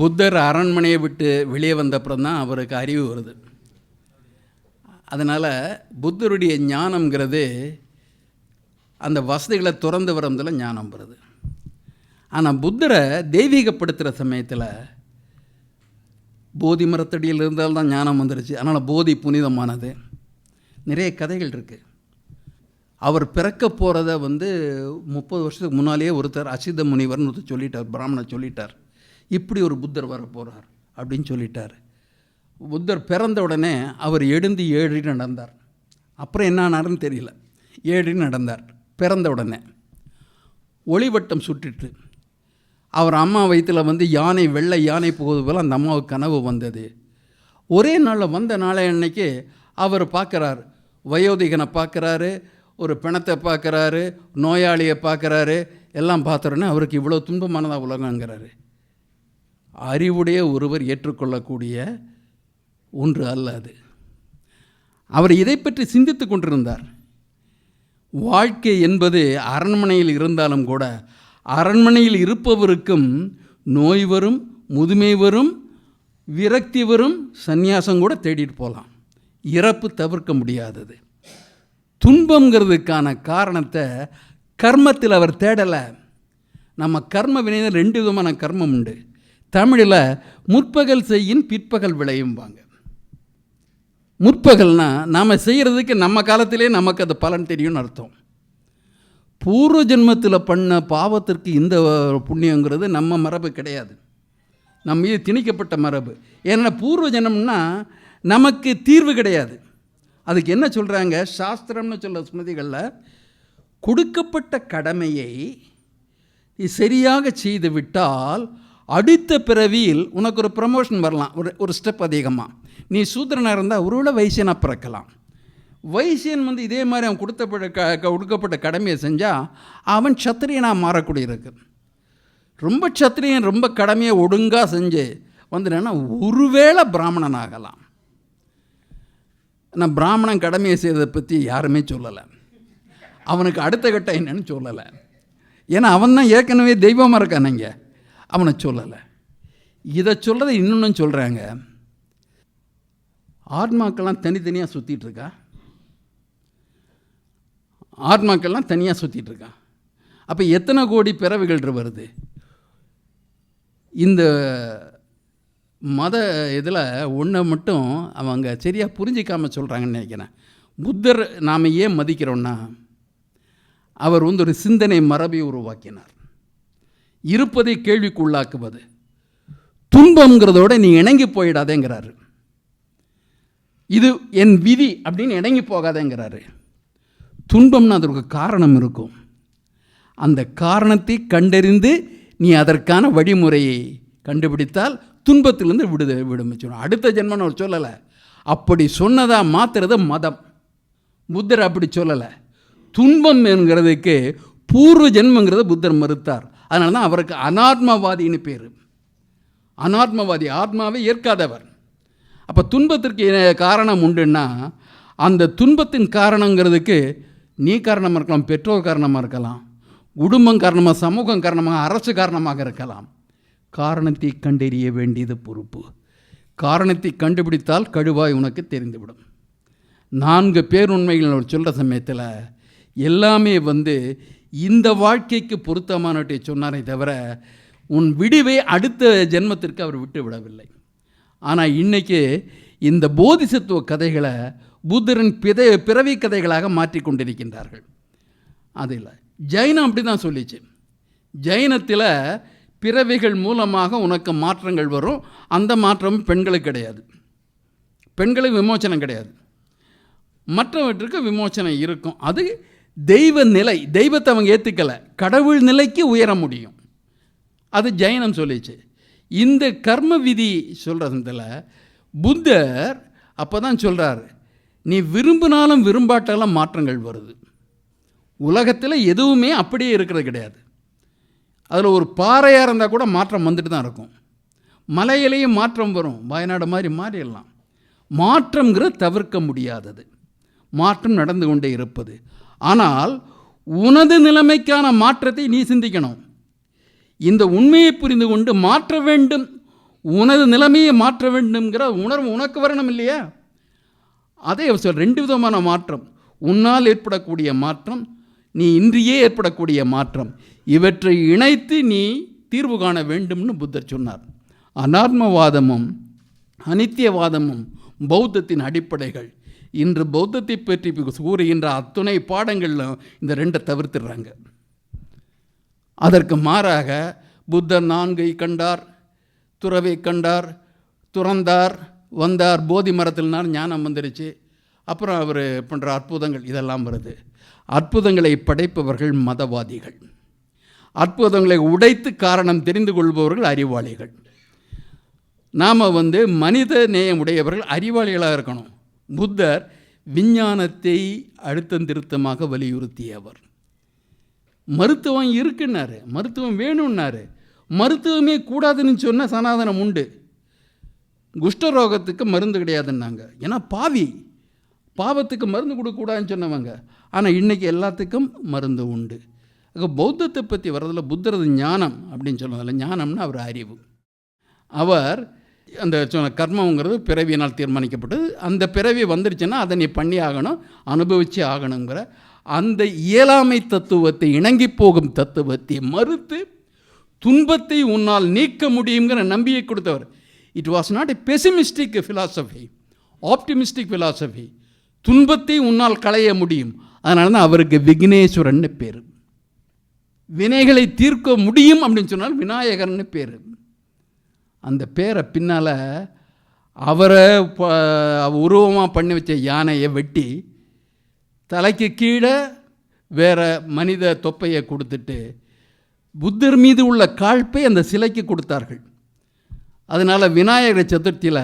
புத்தர் அரண்மனையை விட்டு வெளியே வந்தப்புறம் தான் அவருக்கு அறிவு வருது. அதனால் புத்தருடைய ஞானம்ங்கிறது அந்த வசதிகளை திறந்து வரதில் ஞானம் வருது. ஆனால் புத்தரை தெய்வீகப்படுத்துகிற சமயத்தில் போதி மரத்தடியில் இருந்தால் தான் ஞானம் வந்துருச்சு. அதனால் போதி புனிதமானது. நிறைய கதைகள் இருக்குது அவர் பிறக்க போகிறத வந்து முப்பது வருஷத்துக்கு முன்னாலேயே ஒருத்தர் அசித முனிவர்னு ஒருத்தர் சொல்லிட்டார் பிராமணர் சொல்லிட்டார். இப்படி ஒரு புத்தர் வரப்போகிறார் அப்படின்னு சொல்லிட்டார். புத்தர் பிறந்த உடனே அவர் எழுந்து ஏழு நடந்தார். அப்புறம் என்ன ஆனாருன்னு தெரியல. ஏழு நடந்தார். பிறந்த உடனே. ஒளிவட்டம் சுட்டுட்டு. அவர் அம்மா வயிற்றில் வந்து யானை வெள்ளை யானை போகுது போல் அந்த அம்மாவுக்கு கனவு வந்தது. ஒரே நாளில் வந்த நாளை அன்னைக்கு அவர் பார்க்குறாரு. வயோதிகனை பார்க்குறாரு ஒரு பிணத்தை பார்க்குறாரு நோயாளியை பார்க்குறாரு எல்லாம் பார்த்துறோன்னே அவருக்கு இவ்வளோ துன்பமானதாக உலகங்கிறாரு. அறிவுடைய ஒருவர் ஏற்றுக்கொள்ளக்கூடிய ஒன்று அல்ல அது. அவர் இதை பற்றி சிந்தித்து கொண்டிருந்தார். வாழ்க்கை என்பது அரண்மனையில் இருந்தாலும் கூட அரண்மனையில் இருப்பவருக்கும் நோய் வரும் முதுமை வரும் விரக்தி வரும் சந்நியாசம் கூட தேடிட்டு போகலாம். இறப்பு தவிர்க்க முடியாதது. துன்பங்கிறதுக்கான காரணத்தை கர்மத்தில் அவர் தேடலை. நம்ம கர்ம வினையில் ரெண்டு விதமான கர்மம் உண்டு. தமிழில் முற்பகல் செய்யின் பிற்பகல் விளையும்பாங்க. முற்பகல்னா நாம் செய்கிறதுக்கு நம்ம காலத்திலே நமக்கு அது பலன் தெரியும்னு அர்த்தம். பூர்வ ஜென்மத்தில் பண்ண பாவத்திற்கு இந்த புண்ணியங்கிறது நம்ம மரபு கிடையாது. நம்ம மீது திணிக்கப்பட்ட மரபு. ஏன்னா பூர்வ ஜென்மம்னா நமக்கு தீர்வு கிடையாது. அதுக்கு என்ன சொல்கிறாங்க சாஸ்திரம்னு சொல்ல ஸ்மிருதிகளில் கொடுக்கப்பட்ட கடமையை சரியாக செய்து விட்டால் அடுத்த பிறவியில் உனக்கு ஒரு ப்ரமோஷன் வரலாம். ஒரு ஒரு ஸ்டெப் அதிகமாக நீ சூத்திரனாக இருந்தால் ஒருவேளை வைசியனாக பிறக்கலாம். வைசியன் வந்து இதே மாதிரி அவன் கொடுத்தப்பட்ட க க- கொடுக்கப்பட்ட கடமையை செஞ்சால் அவன் சத்திரியனாக மாறக்கூடிய இருக்கு ரொம்ப சத்திரியன் ரொம்ப கடமையை ஒழுங்காக செஞ்சு வந்துட்டேன்னா ஒருவேளை பிராமணன் ஆகலாம். நான் பிராமணன் கடமையை செய்ததை பற்றி யாருமே சொல்லலை. அவனுக்கு அடுத்த கட்டம் என்னன்னு சொல்லலை. ஏன்னா அவன் தான் ஏற்கனவே தெய்வமாக இருக்கானுங்க அவனை சொல்லலை. இதை சொல்கிறத இன்னொன்று சொல்கிறாங்க ஆத்மாக்கள்லாம் தனித்தனியாக சுற்றிட்டு இருக்கா? ஆத்மாக்கள்லாம் தனியாக சுற்றிட்டு இருக்கா? அப்போ எத்தனை கோடி பிறவைகள் வருது? இந்த மத இதில் ஒன்றை மட்டும் அவங்க சரியாக புரிஞ்சிக்காமல் சொல்கிறாங்கன்னு நினைக்கிறேன். புத்தர் நாம் ஏன் மதிக்கிறோன்னா அவர் வந்து ஒரு சிந்தனை மரபை உருவாக்கினார். இருப்பதை கேள்விக்குள்ளாக்குவது. துன்பங்கிறதோட நீ இணங்கி போயிடாதேங்கிறாரு. இது என் விதி அப்படின்னு இணங்கி போகாதேங்கிறாரு. துன்பம்னு அதற்கு காரணம் இருக்கும். அந்த காரணத்தை கண்டறிந்து நீ அதற்கான வழிமுறையை கண்டுபிடித்தால் துன்பத்திலிருந்து விடுத விடுமிச்சிடும் அடுத்த ஜென்மன்னு அவர் சொல்லலை. அப்படி சொன்னதாக மாத்துறது மதம். புத்தர் அப்படி சொல்லலை. துன்பம் என்கிறதுக்கு பூர்வ ஜென்மங்கிறத புத்தர் மறுத்தார். அதனால தான் அவருக்கு அனாத்மவாதின்னு பேர். அனாத்மவாதி ஆத்மாவை ஏற்காதவர். அப்போ துன்பத்திற்கு காரணம் உண்டுன்னா அந்த துன்பத்தின் காரணங்கிறதுக்கு நீ காரணமாக இருக்கலாம் பெற்றோர் காரணமாக இருக்கலாம் குடும்பம் காரணமாக சமூகம் காரணமாக அரசு காரணமாக இருக்கலாம். காரணத்தை கண்டறிய வேண்டியது பொறுப்பு. காரணத்தை கண்டுபிடித்தால் கழுவாய் உனக்கு தெரிந்துவிடும். நான்கு பேருண்மைகள் சொல்கிற சமயத்தில் எல்லாமே வந்து இந்த வாழ்க்கைக்கு பொருத்தமானவற்றை சொன்னாரே தவிர உன் விடுவை அடுத்த ஜென்மத்திற்கு அவர் விட்டு விடவில்லை. ஆனால் இன்னைக்கு இந்த போதிசத்துவ கதைகளை புத்தரின் பித பிறவி கதைகளாக மாற்றி கொண்டிருக்கின்றார்கள். அது இல்லை. ஜைனம் அப்படி தான் சொல்லிச்சு. ஜைனத்தில் பிறவிகள் மூலமாக உனக்கு மாற்றங்கள் வரும். அந்த மாற்றம் பெண்களுக்கு கிடையாது. பெண்களுக்கு விமோச்சனம் கிடையாது. மற்றவற்றுக்கு விமோச்சனம் இருக்கும். அது தெய்வ நிலை தெய்வத்தை அவங்க ஏற்றுக்கலை கடவுள் நிலைக்கு உயர முடியும். அது ஜெயனம் சொல்லிச்சு. இந்த கர்ம விதி சொல்கிறதுல புத்தர் அப்போ தான் சொல்கிறார் நீ விரும்பினாலும் விரும்பாட்டாலும் மாற்றங்கள் வருது. உலகத்தில் எதுவுமே அப்படியே இருக்கிறது கிடையாது. அதில் ஒரு பாறையாக இருந்தால் கூட மாற்றம் வந்துட்டு தான் இருக்கும். மலையிலையும் மாற்றம் வரும். வயநாடு மாதிரி மாறிடலாம். மாற்றங்கிற தவிர்க்க முடியாதது. மாற்றம் நடந்து கொண்டே இருப்பது. ஆனால் உனது நிலைமைக்கான மாற்றத்தை நீ சிந்திக்கணும். இந்த உண்மையை புரிந்து கொண்டு மாற்ற வேண்டும். உனது நிலைமையை மாற்ற வேண்டும்ங்கிற உணர்வு உனக்கு வரணும் இல்லையா? அதே அவர் சொல் ரெண்டு விதமான மாற்றம். உன்னால் ஏற்படக்கூடிய மாற்றம் நீ இன்றியே ஏற்படக்கூடிய மாற்றம். இவற்றை இணைத்து நீ தீர்வு காண வேண்டும்னு புத்தர் சொன்னார். அனாத்மவாதமும் அனித்தியவாதமும் பௌத்தத்தின் அடிப்படைகள். இன்று பௌத்தத்தை பற்றி கூறுகின்ற அத்துணை பாடங்களிலும் இந்த ரெண்டை தவிர்த்துடுறாங்க. அதற்கு மாறாக புத்தர் நான்கை கண்டார் துறவை கண்டார் துறந்தார் வந்தார் போதி மரத்தில்னார் ஞானம் வந்துருச்சு. அப்புறம் அவர் பண்ணுற அற்புதங்கள் இதெல்லாம் வருது. அற்புதங்களை படைப்பவர்கள் மதவாதிகள். அற்புதங்களை உடைத்து காரணம் தெரிந்து கொள்பவர்கள் அறிவாளிகள். நாம் வந்து மனித நேயம் உடையவர்கள் அறிவாளிகளாக இருக்கணும். புத்தர் விஞ்ஞானத்தை அழுத்தந்திருத்தமாக வலியுறுத்தியவர். மருத்துவம் இருக்குன்னாரு. மருத்துவம் வேணும்னாரு. மருத்துவமே கூடாதுன்னு சொன்னால் சனாதனம் உண்டு. குஷ்டரோகத்துக்கு மருந்து கிடையாதுன்னாங்க. ஏன்னா பாவி. பாவத்துக்கு மருந்து கொடுக்கக்கூடாதுன்னு சொன்னவங்க. ஆனால் இன்றைக்கி எல்லாத்துக்கும் மருந்து உண்டு. அங்கே பௌத்தத்தை பற்றி வர்றதில் புத்தரது ஞானம் அப்படின்னு சொன்னதில்ல ஞானம்னா அவர் அறிவு. அவர் அந்த கர்மங்கிறது பிறவியினால் தீர்மானிக்கப்பட்டது. அந்த பிறவி வந்துருச்சுன்னா அதை நீ பண்ணி ஆகணும் அனுபவிச்சு ஆகணுங்கிற அந்த இயலாமை தத்துவத்தை இணங்கி போகும் தத்துவத்தை மறுத்து துன்பத்தை உன்னால் நீக்க முடியுங்கிற நம்பிக்கை கொடுத்தவர். It was not a pessimistic philosophy optimistic philosophy துன்பத்தை உன்னால் களைய முடியும். அதனால தான் அவருக்கு விக்னேஸ்வரன்னு பேர். வினைகளை தீர்க்க முடியும் அப்படின்னு சொன்னால் விநாயகர்னு பேர். அந்த பேரை பின்னால் அவரை உருவமாக பண்ணி வச்ச யானையை வெட்டி தலைக்கு கீழே வேற மனித தொப்பையை கொடுத்துட்டு புத்தர் மீது உள்ள காழ்ப்பை அந்த சிலைக்கு கொடுத்தார்கள். அதனால் விநாயகர் சதுர்த்தியில்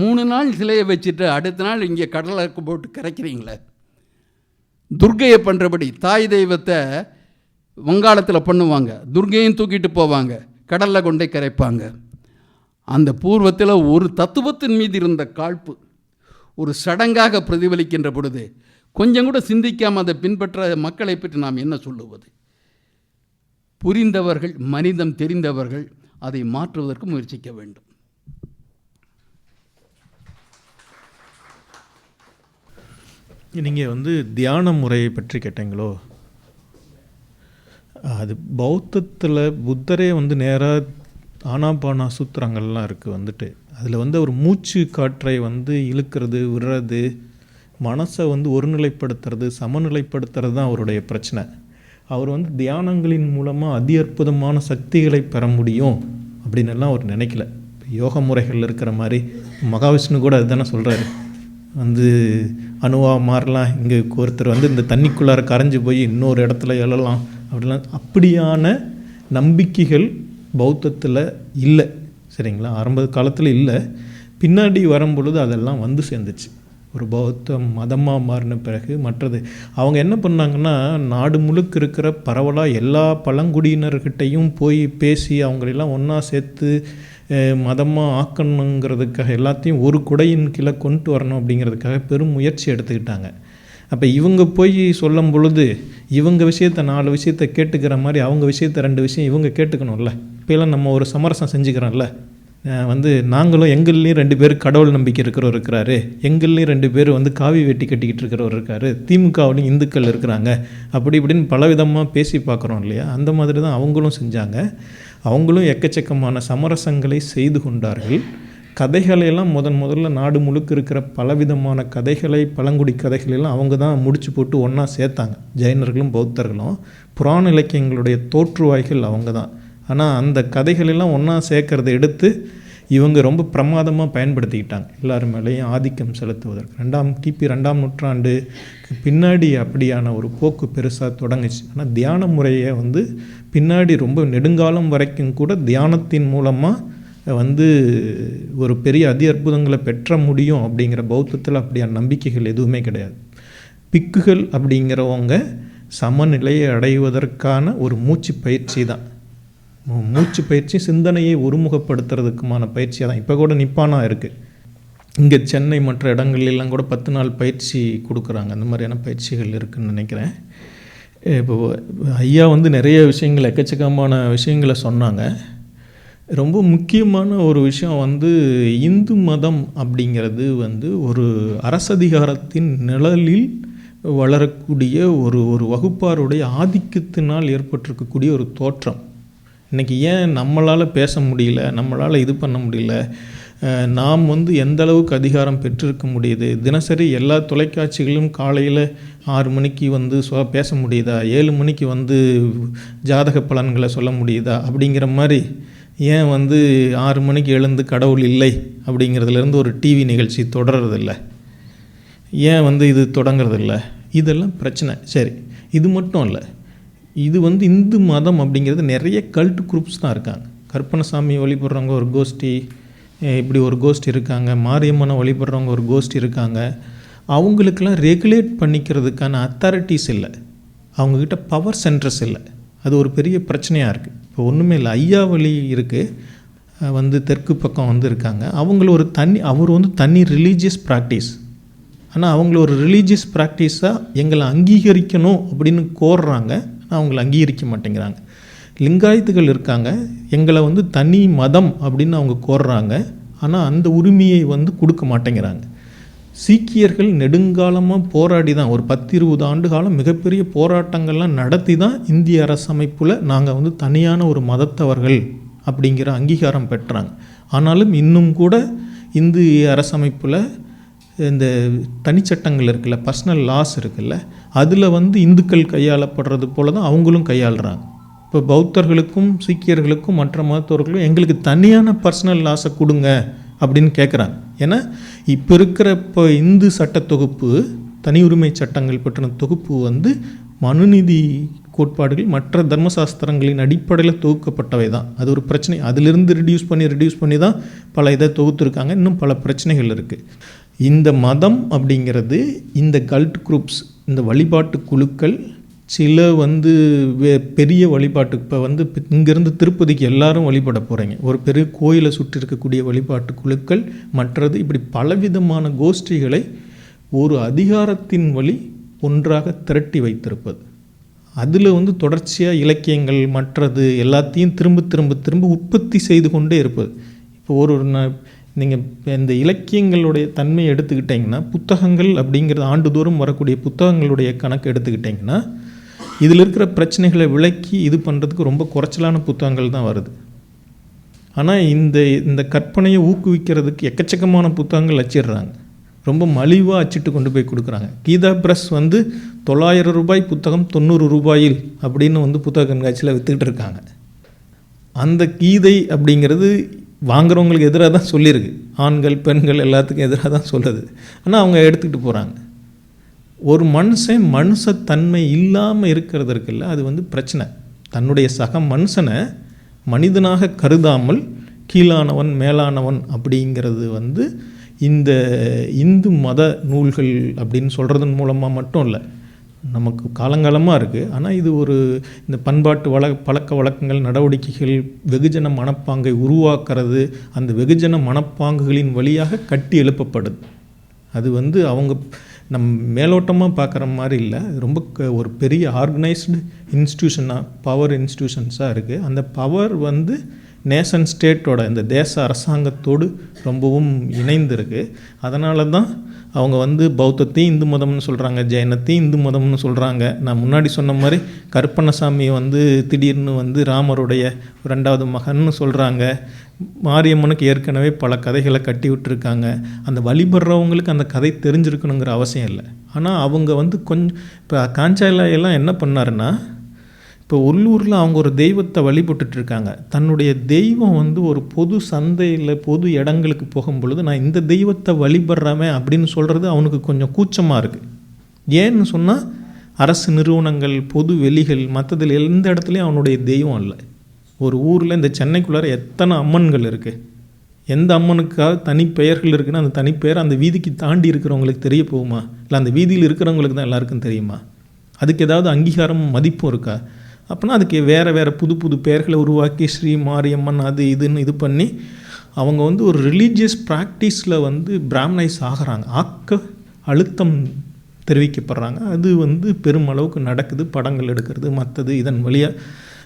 மூணு நாள் சிலையை வச்சுட்டு அடுத்த நாள் இங்கே கடலை போட்டு கரைக்கிறீங்களே. துர்கையை பண்ணுறபடி தாய் தெய்வத்தை வங்காளத்தில் பண்ணுவாங்க. துர்கையும் தூக்கிட்டு போவாங்க. கடலில் கொண்டே கரைப்பாங்க. அந்த பூர்வத்தில் ஒரு தத்துவத்தின் மீது இருந்த காழ்ப்பு ஒரு சடங்காக பிரதிபலிக்கின்ற பொழுது கொஞ்சம் கூட சிந்திக்காமல் அதை பின்பற்ற மக்களை பற்றி நாம் என்ன சொல்லுவது? புரிந்தவர்கள் மனிதம் தெரிந்தவர்கள் அதை மாற்றுவதற்கு முயற்சிக்க வேண்டும். நீங்கள் வந்து தியான முறையை பற்றி கேட்டீங்களோ? அது பௌத்தத்தில் புத்தரே வந்து நேராக ஆனாபானா சூத்திரங்கள்லாம் இருக்குது வந்துட்டு. அதில் வந்து அவர் மூச்சு காற்றை வந்து இழுக்கிறது விடுறது மனசை வந்து ஒருநிலைப்படுத்துறது சமநிலைப்படுத்துறது தான் அவருடைய பிரச்சனை. அவர் வந்து தியானங்களின் மூலமாக அதி அற்புதமான சக்திகளை பெற முடியும் அப்படின்னு எல்லாம் அவர் நினைக்கல. யோக முறைகள் இருக்கிற மாதிரி மகாவிஷ்ணு கூட அதுதானே சொல்கிறாரு வந்து அணுவா மாறலாம் இங்கே ஒருத்தர் வந்து இந்த தண்ணிக்குள்ளார கரைஞ்சி போய் இன்னொரு இடத்துல எழலாம் அப்படிலாம். அப்படியான நம்பிக்கைகள் பௌத்தத்தில் இல்லை சரிங்களா? ஆரம்ப காலத்தில் இல்லை. பின்னாடி வரும்பொழுது அதெல்லாம் வந்து சேர்ந்துச்சு. ஒரு பௌத்தம் மதமாக மாறின பிறகு மற்றது. அவங்க என்ன பண்ணாங்கன்னா நாடு முழுக்க இருக்கிற பரவலாக எல்லா பழங்குடியினர்கிட்டையும் போய் பேசி அவங்களெல்லாம் ஒன்றா சேர்த்து மதமாக ஆக்கணுங்கிறதுக்காக எல்லாத்தையும் ஒரு குடையின் கீழே கொண்டு வரணும் அப்படிங்கிறதுக்காக பெரும் முயற்சி எடுத்துக்கிட்டாங்க. அப்போ இவங்க போய் சொல்லும் பொழுது இவங்க விஷயத்த நாலு விஷயத்த கேட்டுக்கிற மாதிரி அவங்க விஷயத்த ரெண்டு விஷயம் இவங்க கேட்டுக்கணும்ல. இப்போலாம் நம்ம ஒரு சமரசம் செஞ்சுக்கிறோம்ல. வந்து நாங்களும் எங்கள்லேயும் ரெண்டு பேர் கடவுள் நம்பிக்கை இருக்கிறவர் இருக்கிறாரு. எங்கள்லேயும் ரெண்டு பேர் வந்து காவி வெட்டி கட்டிக்கிட்டு இருக்கிறவர் இருக்காரு. திமுகவிலையும் இந்துக்கள் இருக்கிறாங்க. அப்படி இப்படின்னு பலவிதமாக பேசி பார்க்குறோம் இல்லையா? அந்த மாதிரி தான் அவங்களும் செஞ்சாங்க. அவங்களும் எக்கச்சக்கமான சமரசங்களை செய்து கொண்டார்கள். கதைகளையெல்லாம் முதன் முதல்ல நாடு முழுக்க இருக்கிற பலவிதமான கதைகளை பழங்குடி கதைகளெல்லாம் அவங்க தான் முடிச்சு போட்டு ஒன்றா சேர்த்தாங்க. ஜெயினர்களும் பௌத்தர்களும். புராண இலக்கியங்களுடைய தோற்றுவாய்கள் அவங்க தான். ஆனால் அந்த கதைகளெல்லாம் ஒன்றா சேர்க்கறத எடுத்து இவங்க ரொம்ப பிரமாதமாக பயன்படுத்திக்கிட்டாங்க. எல்லார் மேலேயும் ஆதிக்கம் செலுத்துவதற்கு. ரெண்டாம் கிபி ரெண்டாம் நூற்றாண்டு பின்னாடி அப்படியான ஒரு போக்கு பெருசாக தொடங்குச்சு. ஆனால் தியான முறையை வந்து பின்னாடி ரொம்ப நெடுங்காலம் வரைக்கும் கூட தியானத்தின் மூலமாக வந்து ஒரு பெரிய அதி அற்புதங்களை பெற்ற முடியும் அப்படிங்கிற பௌத்தத்தில் அப்படியான நம்பிக்கைகள் எதுவுமே கிடையாது. பிக்குகள் அப்படிங்கிறவங்க சமநிலையை அடைவதற்கான ஒரு மூச்சு பயிற்சி தான். மூச்சு பயிற்சி சிந்தனையை ஒருமுகப்படுத்துறதுக்குமான பயிற்சியாக தான். இப்போ கூட நிப்பானா இருக்குது இங்கே சென்னை மற்ற இடங்கள்லாம் கூட பத்து நாள் பயிற்சி கொடுக்குறாங்க. அந்த மாதிரியான பயிற்சிகள் இருக்குதுன்னு நினைக்கிறேன். இப்போ ஐயா வந்து நிறைய விஷயங்கள் எக்கச்சக்கமான விஷயங்களை சொன்னாங்க. ரொம்ப முக்கியமான ஒரு விஷயம் வந்து இந்து மதம் அப்படிங்கிறது வந்து ஒரு அரசதிகாரத்தின் நிழலில் வளரக்கூடிய ஒரு ஒரு வகுப்பாருடைய ஆதிக்கத்தினால் ஏற்பட்டிருக்கக்கூடிய ஒரு தோற்றம். இன்றைக்கி ஏன் நம்மளால் பேச முடியல நம்மளால் இது பண்ண முடியல? நாம் வந்து எந்த அளவுக்கு அதிகாரம் பெற்றிருக்க முடியுது? தினசரி எல்லா தொலைக்காட்சிகளும் காலையில் ஆறு மணிக்கு வந்து சொ பேச முடியுதா? ஏழு மணிக்கு வந்து ஜாதக பலன்களை சொல்ல முடியுதா? அப்படிங்கிற மாதிரி ஏன் வந்து ஆறு மணிக்கு எழுந்து கடவுள் இல்லை? அப்படிங்கிறதுலேருந்து ஒரு டிவி நிகழ்ச்சி தொடர்றதில்ல. ஏன் வந்து இது தொடங்குறதில்ல? இதெல்லாம் பிரச்சனை. சரி இது மட்டும் இல்லை. இது வந்து இந்து மதம் அப்படிங்கிறது நிறைய கல்ட் குரூப்ஸ் தான் இருக்காங்க. கற்பனசாமி வழிபடுறவங்க ஒரு கோஷ்டி இப்படி ஒரு கோஷ்டி இருக்காங்க. மாரியம்மனை வழிபடுறவங்க ஒரு கோஷ்டி இருக்காங்க. அவங்களுக்கெல்லாம் ரெகுலேட் பண்ணிக்கிறதுக்கான அத்தாரிட்டிஸ் இல்லை. அவங்கக்கிட்ட பவர் சென்டர்ஸ் இல்லை. அது ஒரு பெரிய பிரச்சனையாக இருக்குது இப்போ ஒன்றுமே இல்லை. ஐயாவளி இருக்குது வந்து தெற்கு பக்கம் வந்து இருக்காங்க. அவங்கள ஒரு தனி அவர் வந்து தனி ரிலீஜியஸ் ப்ராக்டிஸ் ஆனால் அவங்கள ஒரு ரிலீஜியஸ் ப்ராக்டிஸாக எங்களை அங்கீகரிக்கணும் அப்படின்னு கோர்றாங்க. அவங்கள அங்கீகரிக்க மாட்டேங்கிறாங்க. லிங்காயத்துகள் இருக்காங்க. எங்களை வந்து தனி மதம் அப்படின்னு அவங்க கோர்றாங்க. ஆனால் அந்த உரிமையை வந்து கொடுக்க மாட்டேங்கிறாங்க. சீக்கியர்கள் நெடுங்காலமாக போராடி தான் ஒரு பத்து இருபது ஆண்டு காலம் மிகப்பெரிய போராட்டங்கள்லாம் நடத்தி தான் இந்திய அரசமைப்பில் நாங்கள் வந்து தனியான ஒரு மதத்தவர்கள் அப்படிங்கிற அங்கீகாரம் பெற்றாங்க. ஆனாலும் இன்னும் கூட இந்திய அரசமைப்பில் இந்த தனிச்சட்டங்கள் இருக்குல்ல பர்சனல் லாஸ் இருக்குல்ல அதில் வந்து இந்துக்கள் கையாளப்படுறது போல தான் அவங்களும் கையாளுறாங்க. இப்போ பௌத்தர்களுக்கும் சீக்கியர்களுக்கும் மற்ற மதத்தவர்களுக்கும் எங்களுக்கு தனியான பர்சனல் லாஸை கொடுங்க அப்படின்னு கேட்குறாங்க ஏன்னா இப்போ இருக்கிற இப்போ இந்து சட்ட தொகுப்பு தனி உரிமை சட்டங்கள் பற்றின தொகுப்பு வந்து மனுநீதி கோட்பாடுகள் மற்ற தர்மசாஸ்திரங்களின் அடிப்படையில் தொகுக்கப்பட்டவை தான். அது ஒரு பிரச்சனை. அதிலிருந்து ரிடியூஸ் பண்ணி ரிடியூஸ் பண்ணி தான் பல இதை தொகுத்துருக்காங்க. இன்னும் பல பிரச்சனைகள் இருக்குது இந்த மதம் அப்படிங்கிறது இந்த கல்ட் குரூப்ஸ் இந்த வழிபாட்டு குழுக்கள் சில வந்து வே பெரிய வழிபாட்டு இப்போ வந்து இங்கேருந்து திருப்பதிக்கு எல்லாரும் வழிபட போகிறீங்க ஒரு பெரிய கோயிலை சுற்றி இருக்கக்கூடிய வழிபாட்டு குழுக்கள் மற்றது இப்படி பலவிதமான கோஷ்டிகளை ஒரு அதிகாரத்தின் வழி ஒன்றாக திரட்டி வைத்திருப்பது. அதில் வந்து தொடர்ச்சியாக இலக்கியங்கள் மற்றது எல்லாத்தையும் திரும்ப திரும்ப திரும்ப உற்பத்தி செய்து கொண்டே இருப்பது. இப்போ ஒரு நீங்கள் இந்த இலக்கியங்களுடைய தன்மையை எடுத்துக்கிட்டிங்கன்னா புத்தகங்கள் அப்படிங்கிறது ஆண்டுதோறும் வரக்கூடிய புத்தகங்களுடைய கணக்கு எடுத்துக்கிட்டிங்கன்னா இதில் இருக்கிற பிரச்சனைகளை விளக்கி இது பண்ணுறதுக்கு ரொம்ப குறைச்சலான புத்தகங்கள் தான் வருது. ஆனால் இந்த இந்த கற்பனையை ஊக்குவிக்கிறதுக்கு எக்கச்சக்கமான புத்தகங்கள் அச்சிடுறாங்க. ரொம்ப மலிவாக அச்சிட்டு கொண்டு போய் கொடுக்குறாங்க. கீதா பிரஸ் வந்து தொள்ளாயிரம் ரூபாய் புத்தகம் தொண்ணூறு ரூபாயில் அப்படின்னு வந்து புத்தக கண்காட்சியில் விற்றுக்கிட்டு இருக்காங்க. அந்த கீதை அப்படிங்கிறது வாங்குறவங்களுக்கு எதிராக தான் சொல்லியிருக்கு. ஆண்கள் பெண்கள் எல்லாத்துக்கும் எதிராக தான் சொல்லுது ஆனால் அவங்க எடுத்துக்கிட்டு போகிறாங்க ஒரு மனுஷன் மனுஷத்தன்மை இல்லாமல் இருக்கிறது இருக்குல்ல அது வந்து பிரச்சனை. தன்னுடைய சக மனுஷனை மனிதனாக கருதாமல் கீழானவன் மேலானவன் அப்படிங்கிறது வந்து இந்த இந்து மத நூல்கள் அப்படின்னு சொல்கிறதன் மூலமாக மட்டும் இல்லை நமக்கு காலங்காலமாக இருக்குது ஆனால் இது ஒரு இந்த பண்பாட்டு வழ பழக்க வழக்கங்கள் நடவடிக்கைகள் வெகுஜன மனப்பாங்கை உருவாக்குறது அந்த வெகுஜன மனப்பாங்குகளின் வழியாக கட்டி எழுப்பப்படுது. அது வந்து அவங்க நம் மேலோட்டமாக பார்க்குற மாதிரி இல்லை. அது ரொம்ப க- ஒரு பெரிய ஆர்கனைஸ்டு இன்ஸ்டியூஷனாக பவர் இன்ஸ்டியூஷன்ஸாக இருக்குது அந்த பவர் வந்து நேஷன் ஸ்டேட்டோட இந்த தேச அரசாங்கத்தோடு ரொம்பவும் இணைந்திருக்கு. அதனால தான் அவங்க வந்து பௌத்தத்தையும் இந்து மதம்னு சொல்கிறாங்க ஜெயனத்தையும் இந்து மதம்னு சொல்கிறாங்க நான் முன்னாடி சொன்ன மாதிரி கருப்பண்ணசாமி வந்து திடீர்னு வந்து ராமருடைய ரெண்டாவது மகன்னு சொல்கிறாங்க மாரியம்மனுக்கு ஏற்கனவே பல கதைகளை கட்டி விட்டுருக்காங்க. அந்த வழிபடுறவங்களுக்கு அந்த கதை தெரிஞ்சிருக்கணுங்கிற அவசியம் இல்லை. ஆனால் அவங்க வந்து கொஞ்சம் இப்போ காஞ்சாயில எல்லாம் என்ன பண்ணாருன்னா இப்போ உள்ளூரில் அவங்க ஒரு தெய்வத்தை வழிபட்டுட்டு இருக்காங்க தன்னுடைய தெய்வம் வந்து ஒரு பொது சந்தையில் பொது இடங்களுக்கு போகும் பொழுது நான் இந்த தெய்வத்தை வழிபடுறாமே அப்படின்னு சொல்கிறது அவனுக்கு கொஞ்சம் கூச்சமாக இருக்குது ஏன்னு சொன்னால் அரசு நிறுவனங்கள் பொது வெளிகள் மற்றதில் எந்த இடத்துலையும் அவனுடைய தெய்வம் இல்லை. ஒரு ஊரில் இந்த சென்னைக்குள்ளார எத்தனை அம்மன்கள் இருக்குது எந்த அம்மனுக்காக தனி பெயர்கள் இருக்குன்னா அந்த தனிப்பெயர் அந்த வீதிக்கு தாண்டி இருக்கிறவங்களுக்கு தெரிய போகுமா? இல்லை அந்த வீதியில் இருக்கிறவங்களுக்கு தான் எல்லாருக்கும் தெரியுமா? அதுக்கு ஏதாவது அங்கீகாரம் மதிப்பும் இருக்கா? அப்போனா அதுக்கு வேறு வேறு புது புது பெயர்களை உருவாக்கி ஸ்ரீ மாரியம்மன் அது இதுன்னு இது பண்ணி அவங்க வந்து ஒரு ரிலீஜியஸ் ப்ராக்டிஸில் வந்து பிராமனைஸ் ஆகிறாங்க. ஆக்க அழுத்தம் தெரிவிக்கப்படுறாங்க. அது வந்து பெருமளவுக்கு நடக்குது படங்கள் எடுக்கிறது மற்றது இதன் வழியாக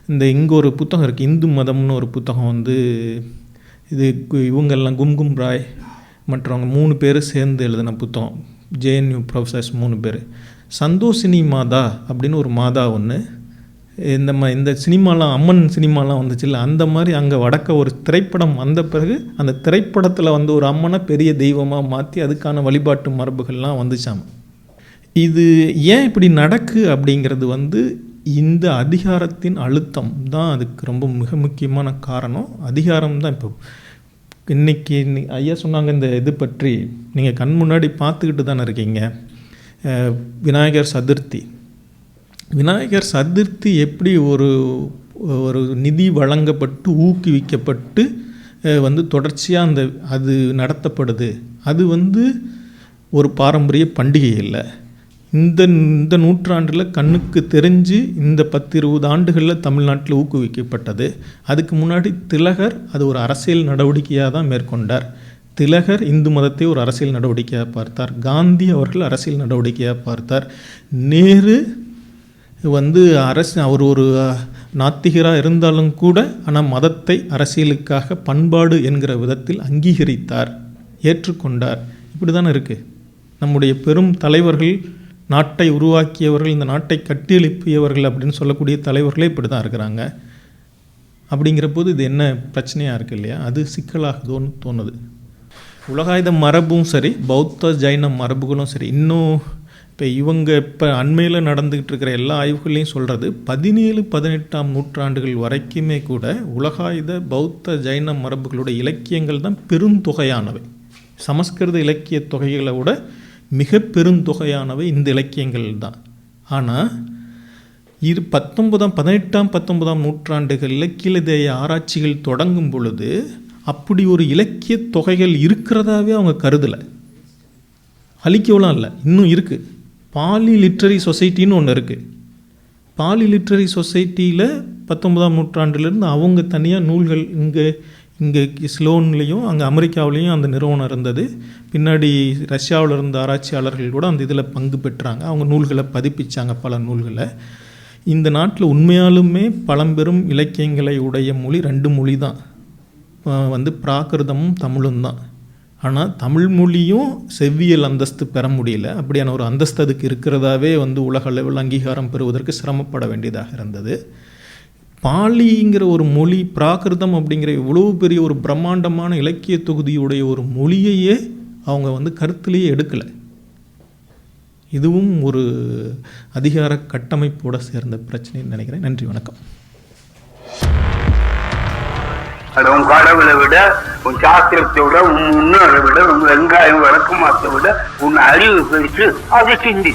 இந்த இங்கே ஒரு புத்தகம் இருக்குது இந்து மதம்னு ஒரு புத்தகம் வந்து இது கு- இவங்கெல்லாம் கும்கும் ராய் மற்றவங்க மூணு பேர் சேர்ந்து எழுதின புத்தகம். ஜேஎன்யூ ப்ரொஃபஸர்ஸ் மூணு பேர். சந்தோஷினி மாதா அப்படின்னு ஒரு மாதா ஒன்று இந்த மா இந்த சினிமாலாம் அம்மன் சினிமாலாம் வந்துச்சுல்ல அந்த மாதிரி அங்கே வடக்க ஒரு திரைப்படம் வந்த பிறகு அந்த திரைப்படத்தில் வந்து ஒரு அம்மனை பெரிய தெய்வமாக மாற்றி அதுக்கான வழிபாட்டு மரபுகள்லாம் வந்துச்சாம். இது ஏன் இப்படி நடக்கு அப்படிங்கிறது வந்து இந்த அதிகாரத்தின் அழுத்தம் தான் அதுக்கு ரொம்ப மிக முக்கியமான காரணம். அதிகாரம் தான் இப்போ இன்னைக்கு ஐயா சொன்னாங்க இந்த இது பற்றி நீங்கள் கண் முன்னாடி பார்த்துக்கிட்டு தானே இருக்கீங்க. விநாயகர் சதுர்த்தி. விநாயகர் சதுர்த்தி எப்படி ஒரு ஒரு நிதி வழங்கப்பட்டு ஊக்குவிக்கப்பட்டு வந்து தொடர்ச்சியாக அந்த அது நடத்தப்படுது? அது வந்து ஒரு பாரம்பரிய பண்டிகை இல்லை. இந்த இந்த நூற்றாண்டில் கண்ணுக்கு தெரிஞ்சு இந்த பத்து இருபது ஆண்டுகளில் தமிழ்நாட்டில் ஊக்குவிக்கப்பட்டது. அதுக்கு முன்னாடி திலகர் அது ஒரு அரசியல் நடவடிக்கையாக தான் மேற்கொண்டார். திலகர் இந்து மதத்தை ஒரு அரசியல் நடவடிக்கையாக பார்த்தார். காந்தி அவர்கள் அரசியல் நடவடிக்கையாக பார்த்தார். நேரு வந்து அரசு அவர் ஒரு நாத்திகராக இருந்தாலும் கூட ஆனால் மதத்தை அரசியலுக்காக பண்பாடு என்கிற விதத்தில் அங்கீகரித்தார் ஏற்றுக்கொண்டார். இப்படி தானே இருக்குது நம்முடைய பெரும் தலைவர்கள் நாட்டை உருவாக்கியவர்கள் இந்த நாட்டை கட்டியெழுப்பியவர்கள் அப்படின்னு சொல்லக்கூடிய தலைவர்களே இப்படி தான் இருக்கிறாங்க. அப்படிங்கிற போது இது என்ன பிரச்சனையாக இருக்கு இல்லையா? அது சிக்கலாகுதோன்னு தோணுது. உலகாயுத மரபும் சரி பௌத்த ஜைன மரபுகளும் சரி இன்னும் இப்போ இவங்க இப்போ அண்மையில் நடந்துக்கிட்டு இருக்கிற எல்லா ஆய்வுகளையும் சொல்கிறது பதினேழு பதினெட்டாம் நூற்றாண்டுகள் வரைக்குமே கூட உலகாயுத பௌத்த ஜைன மரபுகளுடைய இலக்கியங்கள் தான் பெருந்தொகையானவை. சமஸ்கிருத இலக்கிய தொகைகளை விட மிக பெருந்தொகையானவை இந்த இலக்கியங்கள் தான். ஆனால் இரு பத்தொன்பதாம் பதினெட்டாம் பத்தொன்பதாம் நூற்றாண்டுகளில் கீழதேய ஆராய்ச்சிகள் தொடங்கும் பொழுது அப்படி ஒரு இலக்கிய தொகைகள் இருக்கிறதாவே அவங்க கருதலை. அழிக்கவெல்லாம் இல்லை இன்னும் இருக்குது பாலி லிட்ரரி சொசைட்டின்னு ஒன்று இருக்குது பாலி லிட்ரரி சொசைட்டியில் பத்தொன்பதாம் நூற்றாண்டுலேருந்து அவங்க தனியாக நூல்கள் இங்கே இங்கே ஸ்லோன்லேயும் அங்கே அமெரிக்காவிலையும் அந்த நிறுவனம் இருந்தது. பின்னாடி ரஷ்யாவில் இருந்த ஆராய்ச்சியாளர்கள் கூட அந்த இதில் பங்கு பெற்றாங்க. அவங்க நூல்களை பதிப்பிச்சாங்க பல நூல்களை. இந்த நாட்டில் உண்மையாலுமே பழம்பெரும் இலக்கியங்களை உடைய மொழி ரெண்டு மொழி தான் வந்து பிராகிருதமும் தமிழும் தான் ஆனால் தமிழ் மொழியும் செவ்வியல் அந்தஸ்து பெற முடியல. அப்படியான ஒரு அந்தஸ்து அதுக்கு இருக்கிறதாவே வந்து உலக அளவில் அங்கீகாரம் பெறுவதற்கு சிரமப்பட வேண்டியதாக இருந்தது. பாலிங்கிற ஒரு மொழி பிராகிருதம் அப்படிங்கிற இவ்வளவு பெரிய ஒரு பிரம்மாண்டமான இலக்கிய தொகுதியுடைய ஒரு மொழியையே அவங்க வந்து கருத்திலேயே எடுக்கலை. இதுவும் ஒரு அதிகார கட்டமைப்போடு சேர்ந்த பிரச்சனைன்னு நினைக்கிறேன். நன்றி வணக்கம். அது உன் கடவுளை விட உன் சாஸ்திரத்தை விட உன் முன்னோரை விட உன் வெங்காயம் விளக்கமாத்தை விட உன் அறிவு பெருசு அதை சிந்தி